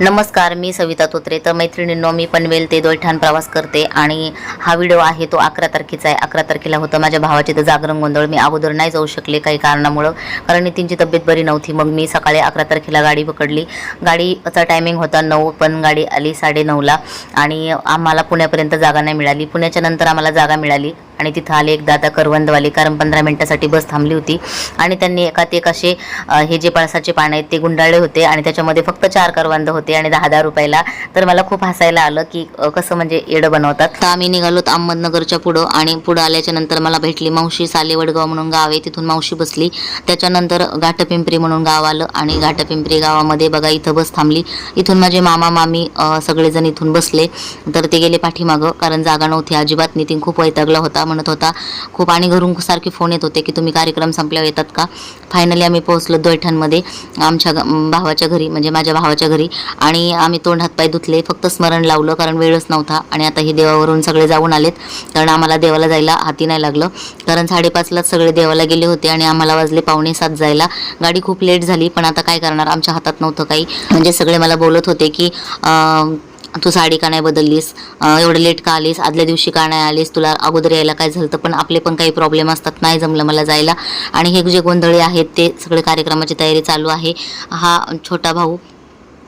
नमस्कार मी सविता तोत्रे. तर मैत्रिणींनो मी पनवेल ते दोयठाण प्रवास करते आणि हा व्हिडिओ आहे तो अकरा तारखेचा आहे. अकरा तारखेला होतं माझ्या भावाचे तर जागरण गोंधळ. मी अगोदर नाही जाऊ शकले काही कारणामुळं कारण नितीनची तब्येत बरी नव्हती. मग मी सकाळी अकरा तारखेला गाडी पकडली. गाडीचा टायमिंग होता नऊ पण गाडी आली साडेनऊला आणि आम्हाला पुण्यापर्यंत जागा नाही मिळाली. पुण्याच्या नंतर आम्हाला जागा मिळाली आणि तिथं आले एक दादा करवंदवाले कारण पंधरा मिनटासाठी बस थांबली होती. आणि त्यांनी एकात एक असे हे जे पळसाचे पान आहेत ते गुंडाळले होते आणि त्याच्यामध्ये फक्त चार करवंद होते. आणि दहा दहा रुपयाला. तर मला खूप हसायला आलं की कसं म्हणजे येडं बनवतात. तर आम्ही निघालो अहमदनगरच्या पुढं आणि पुढं आल्याच्यानंतर मला भेटली मावशी सालेवडगाव म्हणून गाव आहे तिथून मावशी बसली. त्याच्यानंतर घाटपिंपरी म्हणून गाव आलं आणि घाटपिंपरी गावामध्ये बघा इथं बस थांबली. इथून माझे मामा मामी सगळेजण इथून बसले. तर ते गेले पाठीमागं कारण जागा नव्हती अजिबात नितीन खूप वैतागला होता म्हणत होता खूप आणि घरून सारखे फोन येत होते की तुम्ही कार्यक्रम संपल्यावर येतात का? फायनली आम्ही पोहोचलो दैठणमध्ये आमच्या भावाच्या घरी म्हणजे माझ्या भावाच्या घरी. आणि आम्ही तोंड हातपाय धुतले फक्त स्मरण लावलं कारण वेळच नव्हता आणि आता हे देवावरून सगळे जाऊन आलेत. कारण आम्हाला देवाला जायला हाती नाही लागलं. कारण साडेपाचलाच सगळे देवाला गेले होते आणि आम्हाला वाजले पावणे सात जायला. गाडी खूप लेट झाली पण आता काय करणार? आमच्या हातात नव्हतं काही. म्हणजे सगळे मला बोलत होते की तू साडी का नाही बदललीस? एवढं लेट का आलीस? आदल्या दिवशी का नाही आलीस? तुला अगोदर यायला काय झालं पण आपले पण काही प्रॉब्लेम असतात. नाही जमलं मला जायला. आणि हे जे गोंधळे आहेत ते सगळे कार्यक्रमाची तयारी चालू आहे. हा छोटा भाऊ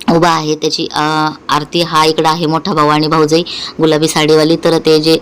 उभा आहे. त्याची आरती हा इकडं आहे मोठा भाऊ आणि भाऊजाई. गुलाबी साडीवाली. तर ते जे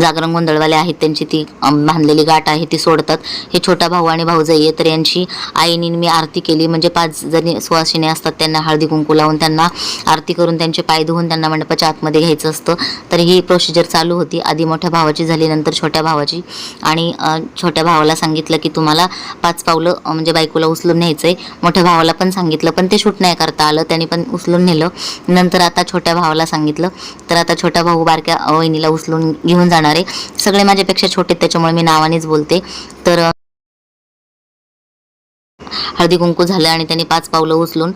जागरण गोंधळवाले आहेत त्यांची ती बांधलेली गाठ आहे ती सोडतात. हे छोटा भाऊ आणि भाऊजाई आहे तर यांची आईनी मी आरती केली. म्हणजे पाच जणी सुवासिनी असतात त्यांना हळदी कुंकू लावून त्यांना आरती करून त्यांचे पाय धुवून त्यांना मंडपाच्या आतमध्ये घ्यायचं असतं. तर ही प्रोसिजर चालू होती. आधी मोठ्या भावाची झाली नंतर छोट्या भावाची. आणि छोट्या भावाला सांगितलं की तुम्हाला पाच पावलं म्हणजे बायकोला उचलून न्यायचं आहे मोठ्या भावाला पण सांगितलं पण ते शूट नाही करता आलं. त्यांनी पण उचलून नेलं. नंतर आता छोट्या भावाला सांगितलं तर आता छोटा भाऊ बारक्या वहिनीला उचलून घेऊन जाणार आहे सगळे माझ्यापेक्षा छोटे त्याच्यामुळे मी नावानेच बोलते. तर हळदी कुंकू झालं आणि त्यांनी पाच पावलं उचलून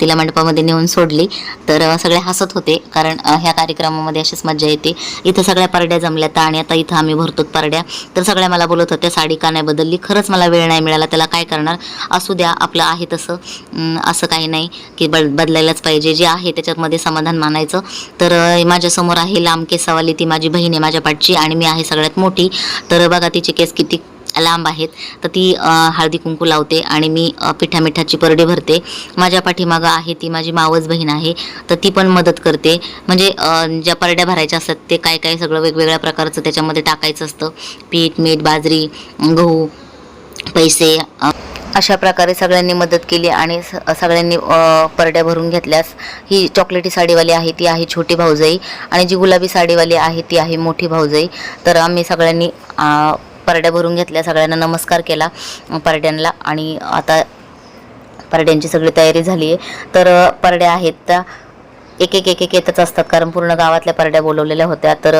तिला मंडपामध्ये नेऊन सोडली. तर सगळे हसत होते कारण ह्या कार्यक्रमामध्ये अशीच मजा येते. इथं सगळ्या परड्या जमल्या तर आणि आता इथं आम्ही भरतो परड्या. तर सगळ्या मला बोलत होत्या साडी का नाही बदलली? खरंच मला वेळ नाही मिळाला त्याला काय करणार? असू द्या आपलं आहे तसं. असं काही नाही की बद बदलायलाच पाहिजे. जे आहे त्याच्यामध्ये समाधान मानायचं. तर माझ्यासमोर आहे लांब केसावाली ती माझी बहीण आहे माझ्या पाठची आणि मी आहे सगळ्यात मोठी. तर बघा तिचे केस किती लांब आहेत. तर ती हळदी कुंकू लावते आणि मी अ, पिठा मिठाची परडी भरते. माझ्या पाठीमागं आहे ती माझी मावस बहीण आहे. तर ती पण मदत करते. म्हणजे ज्या परड्या भरायच्या असतात ते काय काय सगळं वेगवेगळ्या प्रकारचं त्याच्यामध्ये टाकायचं असतं. पीठ मीठ बाजरी गहू पैसे अशा प्रकारे सगळ्यांनी मदत केली आणि स- सगळ्यांनी परड्या भरून घेतल्यास ही चॉकलेटी साडीवाली आहे ती आहे छोटी भाऊजाई. आणि जी गुलाबी साडीवाली आहे ती आहे मोठी भाऊजाई. तर आम्ही सगळ्यांनी परड्या भरून घेतल्या सगळ्यांना नमस्कार केला परड्यांना. आणि आता परड्यांची सगळी तयारी झाली आहे तर परड्या आहेत त्या एक एक एक एक येतच असतात कारण पूर्ण गावातल्या परड्या बोलवलेल्या होत्या. तर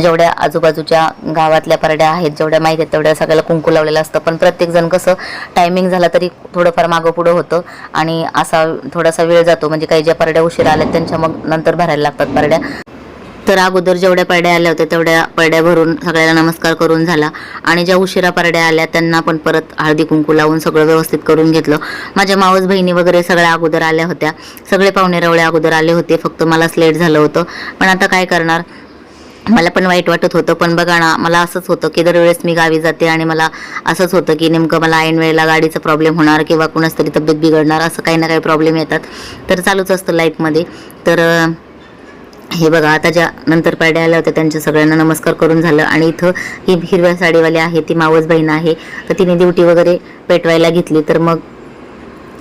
जेवढ्या आजूबाजूच्या गावातल्या परड्या आहेत जेवढ्या माहीत आहेत तेवढ्या सगळ्याला कुंकू लावलेलं असतं. पण प्रत्येकजण कसं टायमिंग झाला तरी थोडंफार मागं पुढं होतं. आणि असा थोडासा वेळ जातो म्हणजे काही ज्या परड्या उशिरा आल्या त्यांच्या मग नंतर भरायला लागतात परड्या. तर अगोदर जेवढ्या परड्या आल्या होत्या तेवढ्या परड्या भरून सगळ्याला नमस्कार करून झाला. आणि ज्या उशिरा परड्या आल्या त्यांना पण परत हळदी कुंकू लावून सगळं व्यवस्थित करून घेतलं. माझ्या मावस बहिणी वगैरे सगळ्या अगोदर आल्या होत्या. सगळे पाहुणे रवळे अगोदर आले होते फक्त मलाच लेट झालं होतं. पण आता काय करणार? मला पण वाईट वाटत होतं पण बघा ना मला असंच होतं की दरवेळेस मी गावी जाते आणि मला असंच होतं की नेमकं मला ऐन वेळेला गाडीचा प्रॉब्लेम होणार किंवा कुणाच तरी तब्येत बिघडणार असं काही ना काही प्रॉब्लेम येतात. तर चालूच असतं लाईफमध्ये तर हे बघा आता ज्या नंतर पाड्या आल्या होत्या त्यांच्या सगळ्यांना नमस्कार करून झालं. आणि इथं ही हिरव्या साडीवाली आहे ती मावस बहीण आहे. तर तिने ड्युटी वगैरे पेटवायला घेतली. तर मग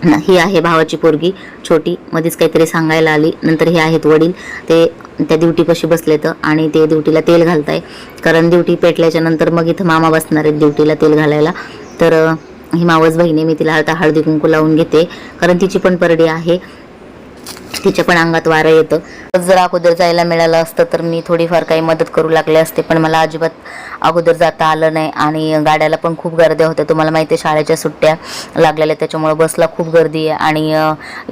ही आहे भावाची पोरगी छोटी. मध्येच काहीतरी सांगायला आली. नंतर हे आहेत वडील. ते त्या ड्युटीपाशी बसलेत आणि ते ड्युटीला तेल घालताय. कारण ड्युटी पेटल्याच्या नंतर मग इथं मामा बसणार आहेत ड्युटीला तेल घालायला. तर ही मावस बहिणी मी तिला आता हळदी कुंकू लावून घेते. कारण तिची पण परडी आहे. तिच्या पण अंगात वारं येतं. जर अगोदर जायला मिळालं असतं तर मी थोडीफार काही मदत करू लागले असते पण मला अजिबात अगोदर जाता आलं नाही आणि गाड्याला पण खूप गर्द्या होत्या तुम्हाला माहिती आहे शाळेच्या सुट्ट्या लागलेल्या त्याच्यामुळं बसला खूप गर्दी आहे आणि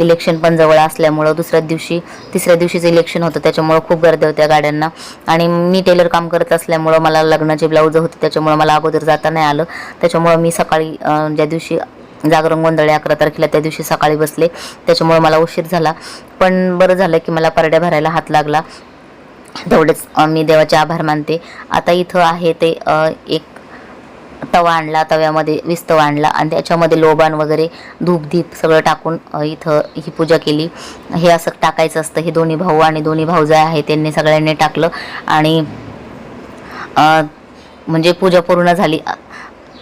इलेक्शन पण जवळ असल्यामुळं दुसऱ्या दिवशी तिसऱ्या दिवशीचं इलेक्शन होतं त्याच्यामुळं खूप गर्द्या होत्या गाड्यांना. आणि मी टेलर काम करत असल्यामुळं मला लग्नाचे ब्लाऊज होते त्याच्यामुळं मला अगोदर जाता नाही आलं. त्याच्यामुळं मी सकाळी ज्या दिवशी जागरण गोंधळे अकरा तारखेला त्या दिवशी सकाळी बसले. त्याच्यामुळे मला उशीर झाला. पण बरं झालं की मला परड्या भरायला हात लागला. तेवढेच मी देवाचे आभार मानते. आता इथं आहे ते एक तवा आणला तव्यामध्ये विस्तवा आणला आणि त्याच्यामध्ये लोबान वगैरे धूपधीप सगळं टाकून इथं ही पूजा केली. हे असं टाकायचं असतं. हे दोन्ही भाऊ आणि दोन्ही भाऊजा आहे त्यांनी सगळ्यांनी टाकलं आणि म्हणजे पूजा पूर्ण झाली.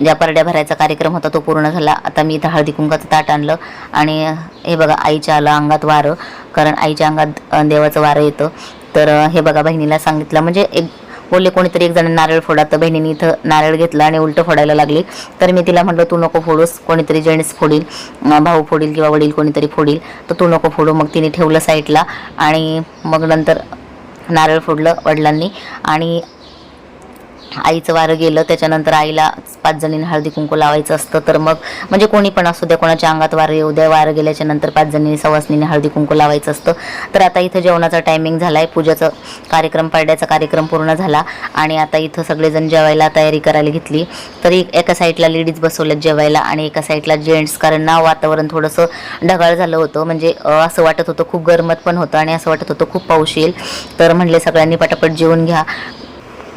ज्या परड्या भरायचा कार्यक्रम होता तो पूर्ण झाला. आता मी इथं हळदी कुंकाचं ताट आणलं आणि हे बघा आईच्या आलं अंगात वारं कारण आईच्या अंगात देवाचं वारं येतं. तर हे बघा बहिणीला सांगितलं. म्हणजे एक बोलले कोणीतरी एक जण नारळ फोडा तर बहिणीने इथं नारळ घेतलं आणि उलटं फोडायला लागली. तर मी तिला म्हटलं तू नको फोडूस कोणीतरी जेंट्स फोडील भाऊ फोडील किंवा वडील कोणीतरी फोडील तर तू नको फोडू. मग तिने ठेवलं साईडला आणि मग नंतर नारळ फोडलं वडिलांनी. आणि आईचं वारं गेलं त्याच्यानंतर आईला पाच जणींनी हळदी कुंकू लावायचं असतं तर मग म्हणजे कोणी पण असू द्या कोणाच्या अंगात वारं येऊ द्या वारं गेल्याच्यानंतर पाच जणींनी सवासनीने हळदी कुंकू लावायचं असतं. तर आता इथं जेवणाचा टायमिंग झाला आहे पूजाचं कार्यक्रम पाडण्याचा कार्यक्रम पूर्ण झाला आणि आता इथं सगळेजण जेवायला तयारी करायला घेतली. तरी एका साईडला लेडीज बसवल्यात जेवायला आणि एका साईडला जेंट्स कारण ना वातावरण थोडंसं ढगाळ झालं होतं. म्हणजे असं वाटत होतं खूप गरमत पण होतं आणि असं वाटत होतं खूप पाऊस येईल. तर म्हणले सगळ्यांनी पटापट जेवून घ्या.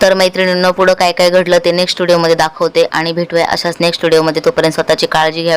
तर मैत्रिणींनो पुढं काय काय घडलं ते नेक्स्ट व्हिडिओमध्ये दाखवते आणि भेटूया अशाच नेक्स्ट व्हिडिओमध्ये तोपर्यंत स्वतःची काळजी घ्या.